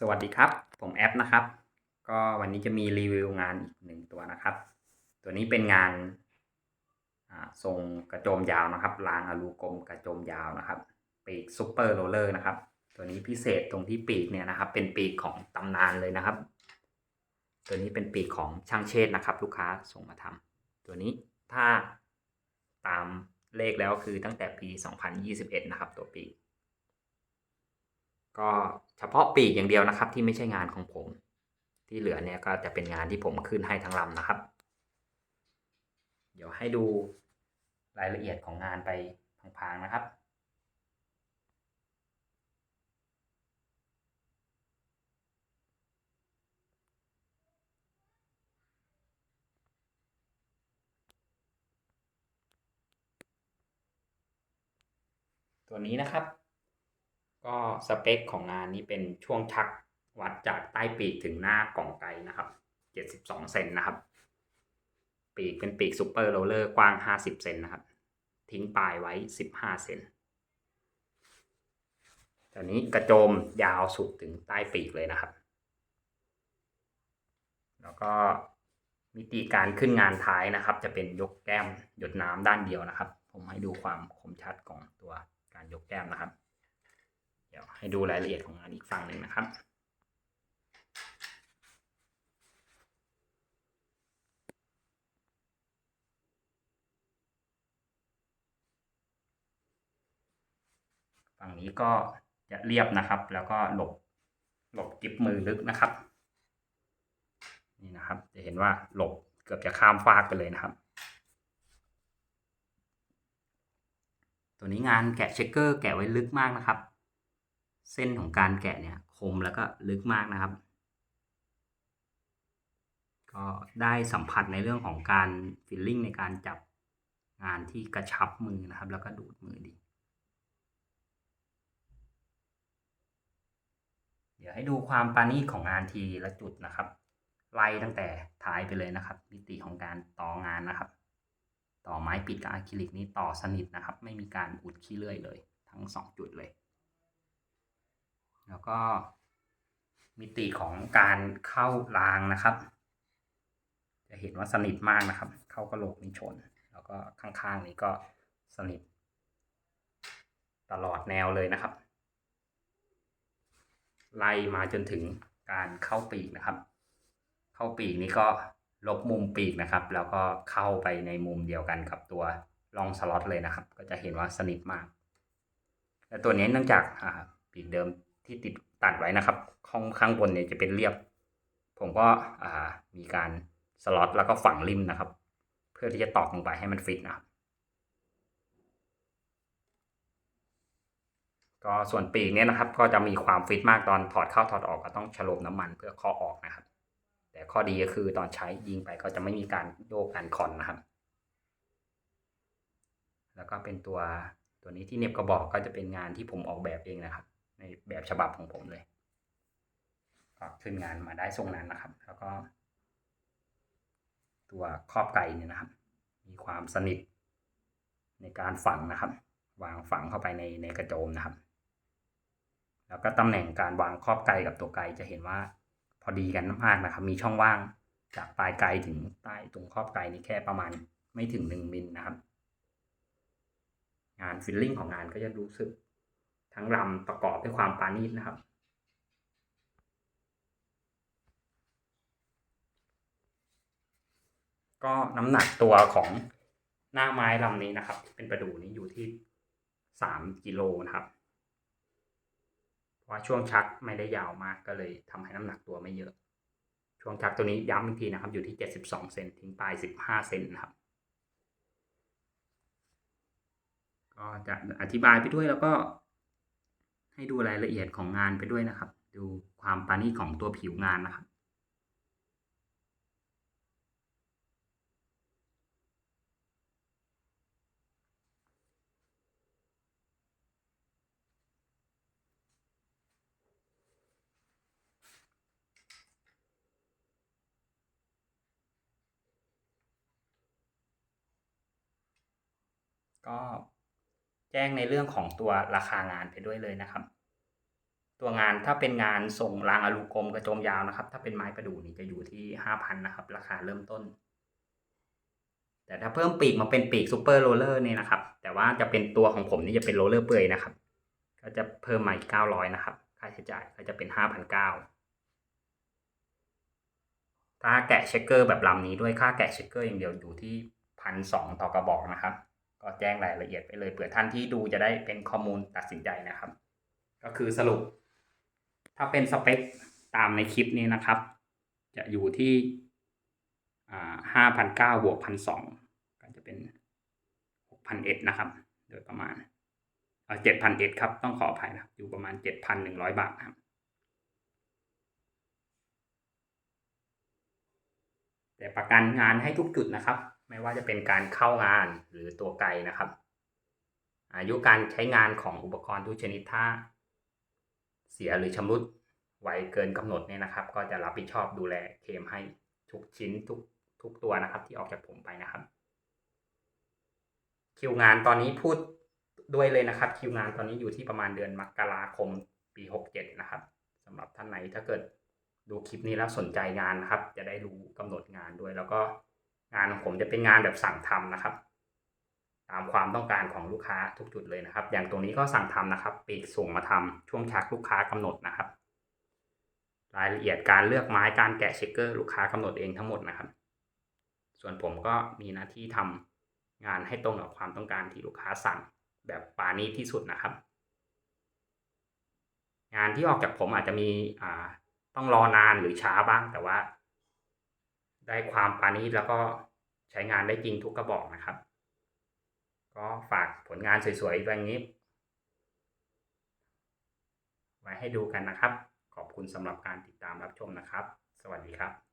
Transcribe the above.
สวัสดีครับ ผมแอปนะครับ ก็วันนี้จะมีรีวิวงานอีกหนึ่งตัวนะครับ ตัวนี้เป็นงานอ่าทรงกระโจมยาวนะครับรางอลูกลมกระโจมยาวนะครับปีกซูเปอร์โรเลอร์นะครับ ตัวนี้พิเศษตรงที่ปีกเนี่ยนะครับ เป็นปีกของตำนานเลยนะครับ ตัวนี้เป็นปีกของช่างเชษนะครับ ลูกค้าส่งมาทำตัวนี้ถ้าตามเลขแล้วคือตั้งแต่ปี 2021 นะครับ ตัวปีก ก็เฉพาะปีกอย่างเดียวนะครับ ที่ไม่ใช่งานของผม ที่เหลือเนี่ยก็จะเป็นงานที่ผมขึ้นให้ทั้งลำนะครับ เดี๋ยวให้ดูรายละเอียดของงานไปพางๆนะครับตัวนี้นะครับ ก็สเปคของงานนี้เป็นช่วงชักวัดจากใต้ปีกถึงหน้ากล่องไกนะครับ72เซนนะครับ ปีกเป็นปีกซูเปอร์โรลเลอร์กว้าง 50เซนนะครับ ทิ้งปลายไว้ 15เซนตอนนี้กระโจมยาวสุดถึงใต้ปีกเลยนะครับ แล้วก็มิติการขึ้นงานท้ายนะครับ จะเป็นยกแก้มหยดน้ำด้านเดียวนะครับ ผมให้ดูความคมชัดของตัวการยกแก้มนะครับ เดี๋ยวให้ดูรายละเอียดของงานอีกฝั่งหนึ่งนะครับ ฝั่งนี้ก็จะเรียบนะครับ แล้วก็หลบหลบกิบมือลึกนะครับ นี่นะครับ จะเห็นว่าหลบเกือบจะข้ามฟากไปเลยนะครับ ตัวนี้งานแกะเช็คเกอร์แกะไว้ลึกมากนะครับ เส้นของการแกะเนี่ยคมแล้วก็ลึกมากนะครับ ก็ได้สัมผัสในเรื่องของการฟิลลิ่งในการจับงานที่กระชับมือนะครับ แล้วก็ดูดมือดี เดี๋ยวให้ดูความปาณีตของงานทีละจุดนะครับ ไล่ตั้งแต่ท้ายไปเลยนะครับ มิติของการต่องานนะครับ ต่อไม้ปิดกับอะคริลิกนี้ต่อสนิทนะครับ ไม่มีการอุดขี้เลื่อยเลย ทั้งสองจุดเลย แล้วก็มิติของการเข้ารางนะครับ จะเห็นว่าสนิทมากนะครับ เข้ากระโหลกนี้ชน แล้วก็ข้างๆนี้ก็สนิท ตลอดแนวเลยนะครับ ไล่มาจนถึงการเข้าปีกนะครับ เข้าปีกนี้ก็ลบมุมปีกนะครับ แล้วก็เข้าไปในมุมเดียวกันกับตัวรองสล็อตเลยนะครับ ก็จะเห็นว่าสนิทมาก และตัวนี้เนื่องจากปีกเดิม ที่ติดตัดไว้นะครับ ข้างข้างบนเนี่ยจะเป็นเรียบ ผมก็มีการสล็อตแล้วก็ฝังริมนะครับ เพื่อที่จะตอกลงไปให้มันฟิตนะครับก็ส่วนปีกเนี่ยนะครับ ก็จะมีความฟิตมากตอนถอดเข้าถอดออกก็ต้องฉลบน้ำมันเพื่อข้อออกนะครับ แต่ข้อดีก็คือตอนใช้ยิงไปก็จะไม่มีการโยกการคอนนะครับ แล้วก็เป็นตัวตัวนี้ที่เน็บกระบอกก็จะเป็นงานที่ผมออกแบบเองนะครับ ในแบบฉบับของผมเลยก็ขึ้นงานมาได้ทรงนั้นนะครับ แล้วก็ ตัวครอบไก่เนี่ยนะครับ มีความสนิทในการฝังนะครับ วางฝังเข้าไปในในกระโจมนะครับ แล้วก็ตำแหน่งการวางครอบไก่กับตัวไก่จะเห็นว่า พอดีกันมากนะครับ มีช่องว่างจากปลายไก่ถึงใต้ตรงครอบไก่นี่แค่ประมาณไม่ถึงหนึ่งมิลนะครับ งานฟิลลิ่งของงานก็จะรู้สึก ทั้งลำประกอบด้วยความปาณีตนะครับก็น้ำหนักตัวของหน้าไม้ลำนี้นะครับ เป็นประดูนี้อยู่ที่สามกิโลนะครับ เพราะช่วงชักไม่ได้ยาวมากก็เลยทำให้น้ำหนักตัวไม่เยอะ ช่วงชักตัวนี้ย้ำอีกทีนะครับ อยู่ที่เจ็ดสิบสองเซนทิ้งปลายสิบห้าเซนนะครับ ก็จะอธิบายไปด้วยแล้วก็ ให้ดูรายละเอียดของงานไปด้วยนะครับ ดูความปราณีตของตัวผิวงานนะครับ ก็ จ้งในเรื่องของตัวราคางานไปด้วยเลยนะครับ ตัวงานถ้าเป็นงานส่งรางอลูกรมกระโจมยาวนะครับ ถ้าเป็นไม้ประดู่นี่จะอยู่ที่ห้าพันนะครับ ราคาเริ่มต้น แต่ถ้าเพิ่มปีกมาเป็นปีกซูเปอร์โรเลอร์นี่นะครับ แต่ว่าจะเป็นตัวของผมนี่จะเป็นโรเลอร์เปื่อยนะครับ ก็จะเพิ่มมาอีกเก้าร้อยนะครับ ค่าใช้จ่ายก็จะเป็นห้าพันเก้าถ้าแกะเช็คเกอร์แบบลำนี้ด้วยค่าแกะเช็คเกอร์อย่างเดียวอยู่ที่พันสองต่อกระบอกนะครับ ก็แจ้งรายละเอียดไปเลยเผื่อท่านที่ดูจะได้เป็นข้อมูลตัดสินใจนะครับ ก็คือสรุป ถ้าเป็นสเปคตามในคลิปนี้นะครับ จะอยู่ที่ห้าพันเก้าบวกพันสองก็จะเป็นหกพันเอ็ดนะครับ โดยประมาณเจ็ดพันเอ็ดครับ ต้องขออภัยนะครับ อยู่ประมาณเจ็ดพันหนึ่งร้อยบาทนะครับ แต่ประกันงานให้ทุกจุดนะครับ ไม่ว่าจะเป็นการเข้างานหรือตัวไกลนะครับ อายุการใช้งานของอุปกรณ์ทุกชนิดถ้า เสียหรือชำรุดไวเกินกำหนดเนี่ยนะครับ ก็จะรับผิดชอบดูแลเคมให้ทุกชิ้นทุกทุกตัวนะครับ ที่ออกจากผมไปนะครับ คิวงานตอนนี้พูดด้วยเลยนะครับ คิวงานตอนนี้อยู่ที่ประมาณเดือนมกราคมปีหกเจ็ดนะครับสำหรับท่านไหนถ้าเกิดดูคลิปนี้แล้วสนใจงานนะครับ จะได้รู้กำหนดงานด้วยแล้วก็ งานของผมจะเป็นงานแบบสั่งทำนะครับ ตามความต้องการของลูกค้าทุกจุดเลยนะครับ อย่างตรงนี้ก็สั่งทำนะครับปีกส่งมาทำช่วงชักลูกค้ากำหนดนะครับ รายละเอียดการเลือกไม้การแกะเช็คเกอร์ลูกค้ากำหนดเองทั้งหมดนะครับ ส่วนผมก็มีหน้าที่ทำงานให้ตรงกับความต้องการที่ลูกค้าสั่งแบบปานี้ที่สุดนะครับ งานที่ออกจากผมอาจจะมีอ่าต้องรอนานหรือช้าบ้างแต่ว่า ได้ความปานี้แล้วก็ใช้งานได้จริงทุกกระบอกนะครับ ก็ฝากผลงานสวยๆแบบนี้ ไว้ให้ดูกันนะครับ ขอบคุณสำหรับการติดตามรับชมนะครับ สวัสดีครับ